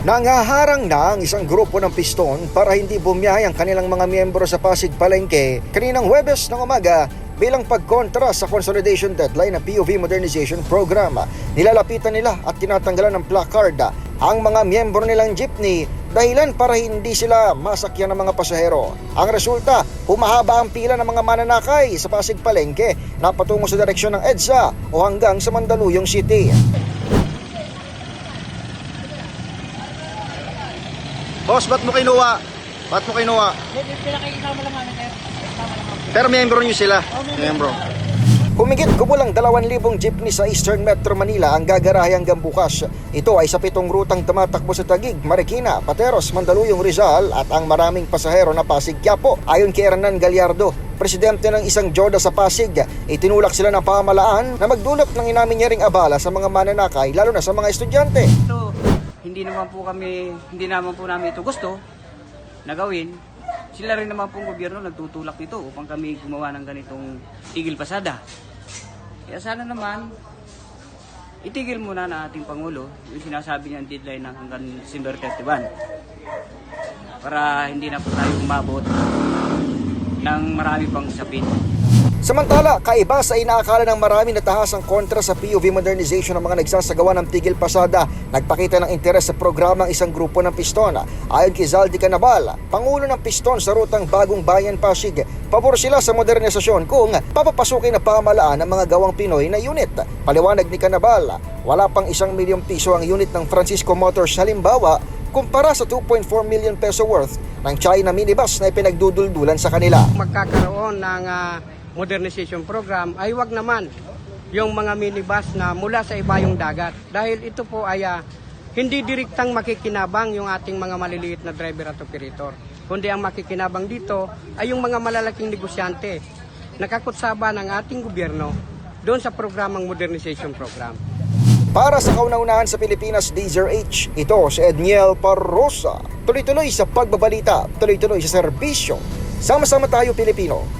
Nangaharang na ang isang grupo ng piston para hindi bumiyahe ang kanilang mga miyembro sa Pasig Palengke kaninang Webes ng umaga bilang pagkontra sa consolidation deadline ng POV Modernization Program. Nilalapitan nila at tinatanggalan ng placard ang mga miyembro nilang jeepney dahilan para hindi sila masakyan ng mga pasahero. Ang resulta, humahaba ang pila ng mga mananakay sa Pasig Palengke na patungo sa direksyon ng EDSA o hanggang sa Mandaluyong City. Boss, ba't mo kinuha? Ba't mo kinuha? Pinakikisama lang namin kayo. Pero miyembro niyo sila. Miyembro. Humigit kumulang 2,000 jeepney sa Eastern Metro Manila ang gagarahe hanggang bukas. Ito ay sa pitong rutang tumatakbo sa Tagig, Marikina, Pateros, Mandaluyong, Rizal at ang maraming pasahero na Pasig Quiapo. Ayon kay Hernan Gallardo, presidente ng isang Joda sa Pasig, itinulak sila ng pamalaan na magdulot ng inaminyaring abala sa mga mananakay lalo na sa mga estudyante. Ito, hindi naman po kami, hindi naman po namin ito gusto na gawin. Sila rin naman pong gobyerno nagtutulak nito upang kami gumawa ng ganitong tigil pasada. Kaya sana naman, itigil muna na ating Pangulo yung sinasabi niyang deadline ng hanggang December 31 para hindi na po tayo umabot ng marami pang sapin. Samantala, kaiba sa inaakala ng marami na tahasang kontra sa POV modernization ng mga nagsasagawa ng tigil pasada, nagpakita ng interes sa programa ang isang grupo ng piston. Ayon kay Zaldi Canabal, Pangulo ng piston sa rutang Bagong Bayan Pasig, pabor sila sa modernisasyon kung papapasukin na pamalaan ng mga gawang Pinoy na unit. Paliwanag ni Canabal, wala pang isang milyong piso ang unit ng Francisco Motors halimbawa kumpara sa 2.4 million peso worth ng China minibus na ipinagduduldulan sa kanila. magkakaroon ng ah, modernization program ay wag naman yung mga minibus na mula sa ibayong dagat dahil ito po ay ah, hindi direktang makikinabang yung ating mga maliliit na driver at operator kundi ang makikinabang dito ay yung mga malalaking negosyante nakakutsaba ng ating gobyerno doon sa programang modernization program. Para sa kauna-unahan sa Pilipinas, Deezer H, ito si Edniel Parrosa. Tuloy-tuloy sa pagbabalita, tuloy-tuloy sa serbisyo. Sama-sama tayo Pilipino.